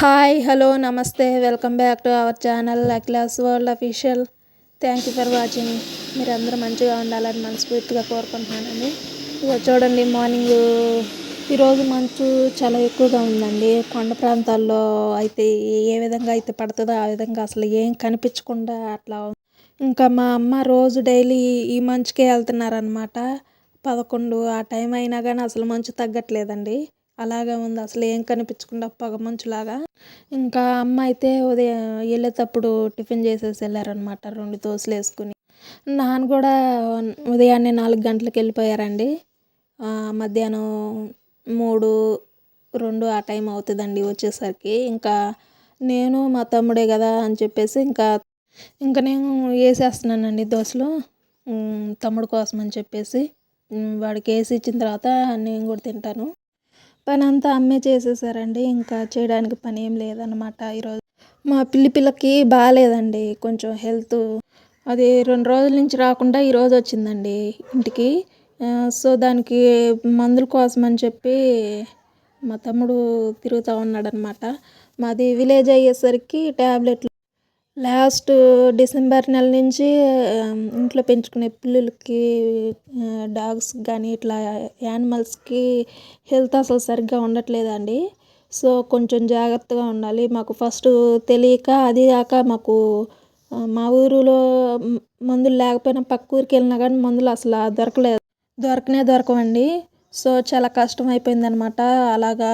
Hi hello namaste. Welcome back to our channel Akhila's world official. Thank you for watching. మీరు అందరూ మంచిగా ఉండాలని మనస్ఫూర్తిగా కోరుకుంటున్నానండి. ఇక చూడండి మార్నింగ్. ఈరోజు మంచు చాలా ఎక్కువగా ఉందండి. కొండ ప్రాంతాల్లో అయితే ఏ విధంగా అయితే పడుతుందో ఆ విధంగా అసలు ఏం కనిపించకుండా అట్లా ఇంకా మా అమ్మ రోజు డైలీ ఈ మంచుకే వెళ్తున్నారనమాట పదకొండు ఆ టైం అయినా కానీ అసలు మంచు తగ్గట్లేదండి. అలాగే ఉంది. అసలు ఏం కనిపించకుండా పొగ మంచులాగా. ఇంకా అమ్మ అయితే ఉదయం వెళ్ళేటప్పుడు టిఫిన్ చేసేసి వెళ్ళారనమాట రెండు దోశలు వేసుకుని. నాన్న కూడా ఉదయాన్నే నాలుగు గంటలకు వెళ్ళిపోయారండి. మధ్యాహ్నం మూడు రెండు ఆ టైం అవుతుందండి వచ్చేసరికి. ఇంకా నేను మా తమ్ముడే కదా అని చెప్పేసి ఇంకా ఇంకా నేను వేసేస్తున్నానండి దోశలు. తమ్ముడు కోసం అని చెప్పేసి. వాడికి వేసి ఇచ్చిన తర్వాత నేను కూడా తింటాను. పని అంతా అమ్మే చేసేసారండి. ఇంకా చేయడానికి పని ఏం లేదనమాట ఈరోజు. మా పిల్లి పిల్లకి బాగాలేదండి కొంచెం హెల్త్ అది రెండు రోజుల నుంచి రాకుండా ఈరోజు వచ్చిందండి ఇంటికి. సో దానికి మందుల కోసం అని చెప్పి మా తమ్ముడు తిరుగుతూ ఉన్నాడనమాట మాది విలేజ్ అయ్యేసరికి ట్యాబ్లెట్లు లాస్ట్ డిసెంబర్ నెల నుంచి ఇంట్లో పెంచుకునే పిల్లులకి డాగ్స్ కానీ ఇట్లా యానిమల్స్కి హెల్త్ అసలు సరిగ్గా ఉండట్లేదండి. సో కొంచెం జాగ్రత్తగా ఉండాలి. మాకు ఫస్ట్ తెలియక అది కాక మాకు మా ఊరిలో మందులు లేకపోయినా పక్క ఊరికి వెళ్ళినా కానీ మందులు అసలు దొరకలేదు. దొరకనే దొరకవండి. సో చాలా కష్టం అయిపోయిందనమాట. అలాగా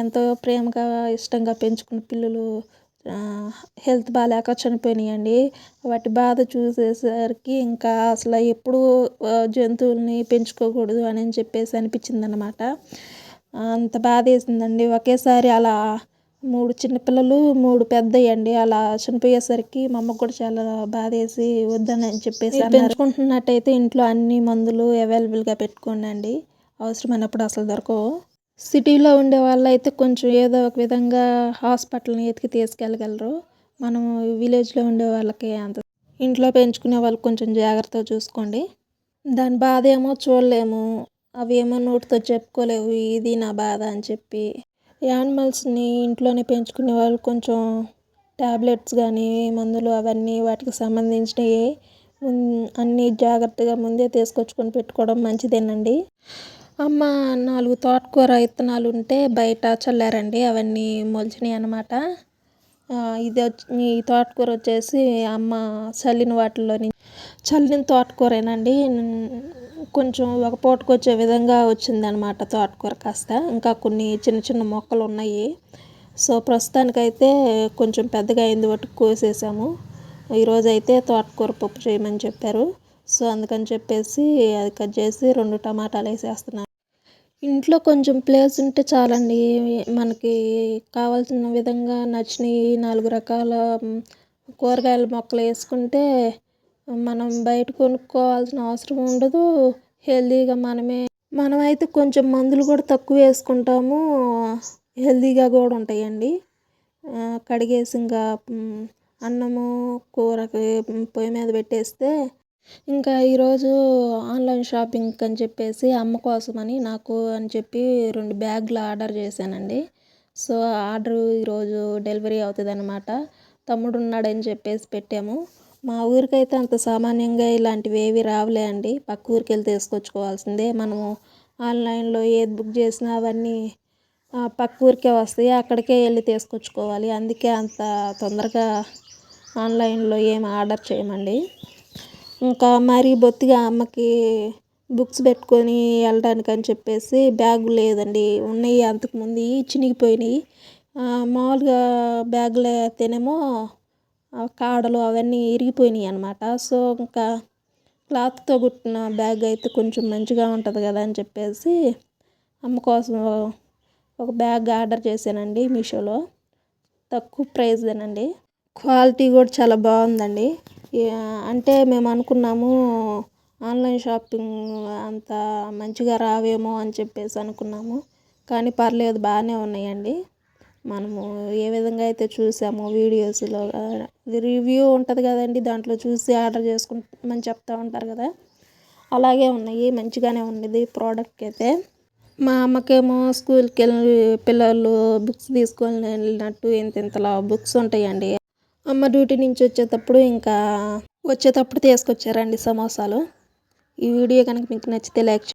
ఎంతో ప్రేమగా ఇష్టంగా పెంచుకున్న పిల్లలు హెల్త్ బాగాలేక చనిపోయినాయండి. వాటి బాధ చూసేసరికి ఇంకా అసలు ఎప్పుడు జంతువుల్ని పెంచుకోకూడదు అని చెప్పేసి అనిపించింది అనమాట అంత బాధ వేసిందండి. ఒకేసారి అలా మూడు చిన్నపిల్లలు మూడు పెద్దయండి అలా చనిపోయేసరికి మా అమ్మకు కూడా చాలా బాధ వేసి వద్దని చెప్పేసి పెంచుకుంటున్నట్టయితే ఇంట్లో అన్ని మందులు అవైలబుల్గా పెట్టుకోండి అవసరమైనప్పుడు అసలు దొరకవు. సిటీలో ఉండే వాళ్ళు అయితే కొంచెం ఏదో ఒక విధంగా హాస్పిటల్ని ఎతికి తీసుకెళ్ళగలరు. మనం విలేజ్లో ఉండే వాళ్ళకి అంత. ఇంట్లో పెంచుకునే వాళ్ళు కొంచెం జాగ్రత్తగా చూసుకోండి. దాని బాధ ఏమో చూడలేము. అవి ఏమో నోటితో చెప్పుకోలేవు. ఇది నా బాధ అని చెప్పి. యానిమల్స్ని ఇంట్లోనే పెంచుకునే వాళ్ళు కొంచెం ట్యాబ్లెట్స్ కానీ మందులు అవన్నీ వాటికి సంబంధించినవి అన్నీ జాగ్రత్తగా ముందే తీసుకొచ్చుకొని పెట్టుకోవడం మంచిదేనండి. అమ్మ నాలుగు తోటకూర విత్తనాలు ఉంటే బయట చల్లారండి అవన్నీ మొలిచినాయి అనమాట ఇది వచ్చి ఈ తోటకూర వచ్చేసి అమ్మ చల్లిన వాటిల్లో చల్లిన తోటకూరేనండి. కొంచెం ఒక పూటకు వచ్చే విధంగా వచ్చిందనమాట తోటకూర కాస్త. ఇంకా కొన్ని చిన్న చిన్న మొక్కలు ఉన్నాయి. సో ప్రస్తుతానికైతే కొంచెం పెద్దగా అయింది ఒకటి కోసేసాము. ఈరోజు అయితే తోటకూర పప్పు చేయమని చెప్పారు. సో అందుకని చెప్పేసి అది కట్ చేసి రెండు టమాటాలు వేసేస్తున్నాను. ఇంట్లో కొంచెం ప్లేస్ ఉంటే చాలండి. మనకి కావాల్సిన విధంగా నచ్చినవి నాలుగు రకాల కూరగాయల మొక్కలు వేసుకుంటే మనం బయట కొనుక్కోవాల్సిన అవసరం ఉండదు. హెల్తీగా మనమే మనమైతే కొంచెం మందులు కూడా తక్కువ వేసుకుంటాము. హెల్తీగా కూడా ఉంటాయండి. కడిగేసి ఇంకా అన్నము కూరకి పొయ్యి మీద పెట్టేస్తే ఇంకా ఈరోజు ఆన్లైన్ షాపింగ్ అని చెప్పేసి అమ్మ కోసమని నాకు అని చెప్పి రెండు బ్యాగులు ఆర్డర్ చేశానండి. సో ఆర్డర్ ఈరోజు డెలివరీ అవుతుంది అనమాట తమ్ముడు ఉన్నాడని చెప్పేసి పెట్టాము. మా ఊరికైతే అంత సామాన్యంగా ఇలాంటివి ఏవి రావులే అండి. పక్క ఊరికి వెళ్ళి తీసుకొచ్చుకోవాల్సిందే. మనము ఆన్లైన్లో ఏది బుక్ చేసినా అవన్నీ పక్క ఊరికే వస్తాయి. అక్కడికే వెళ్ళి తీసుకొచ్చుకోవాలి. అందుకే అంత తొందరగా ఆన్లైన్లో ఏం ఆర్డర్ చేయమండి. ఇంకా మరీ బొత్తిగా అమ్మకి బుక్స్ పెట్టుకొని వెళ్ళడానికి అని చెప్పేసి బ్యాగు లేదండి. ఉన్నాయి అంతకుముందు చినిగిపోయినాయి మామూలుగా బ్యాగులు అయితేనేమో కాడలు అవన్నీ ఇరిగిపోయినాయి అనమాట సో ఇంకా క్లాత్తో కుట్టిన బ్యాగ్ అయితే కొంచెం మంచిగా ఉంటుంది కదా అని చెప్పేసి అమ్మ కోసం ఒక బ్యాగ్ ఆర్డర్ చేశానండి మీషోలో. తక్కువ ప్రైస్దేనండి. క్వాలిటీ కూడా చాలా బాగుందండి. అంటే మేము అనుకున్నాము ఆన్లైన్ షాపింగ్ అంత మంచిగా రావేమో అని చెప్పేసి అనుకున్నాము. కానీ పర్లేదు బాగానే ఉన్నాయండి. మనము ఏ విధంగా అయితే చూసామో వీడియోస్లో రివ్యూ ఉంటుంది కదండి దాంట్లో చూసి ఆర్డర్ చేసుకుంటామని చెప్తా ఉంటారు కదా. అలాగే ఉన్నాయి మంచిగానే ఉన్నది ప్రోడక్ట్ అయితే. మా అమ్మకేమో స్కూల్కి వెళ్ళి పిల్లలు బుక్స్ తీసుకొని వెళ్ళినట్టు ఇంత ఇంతలా బుక్స్ ఉంటాయండి. అమ్మ డ్యూటీ నుంచి వచ్చేటప్పుడు ఇంకా వచ్చేటప్పుడు తీసుకొచ్చారండి సమోసాలు. ఈ వీడియో కనుక మీకు నచ్చితే లైక్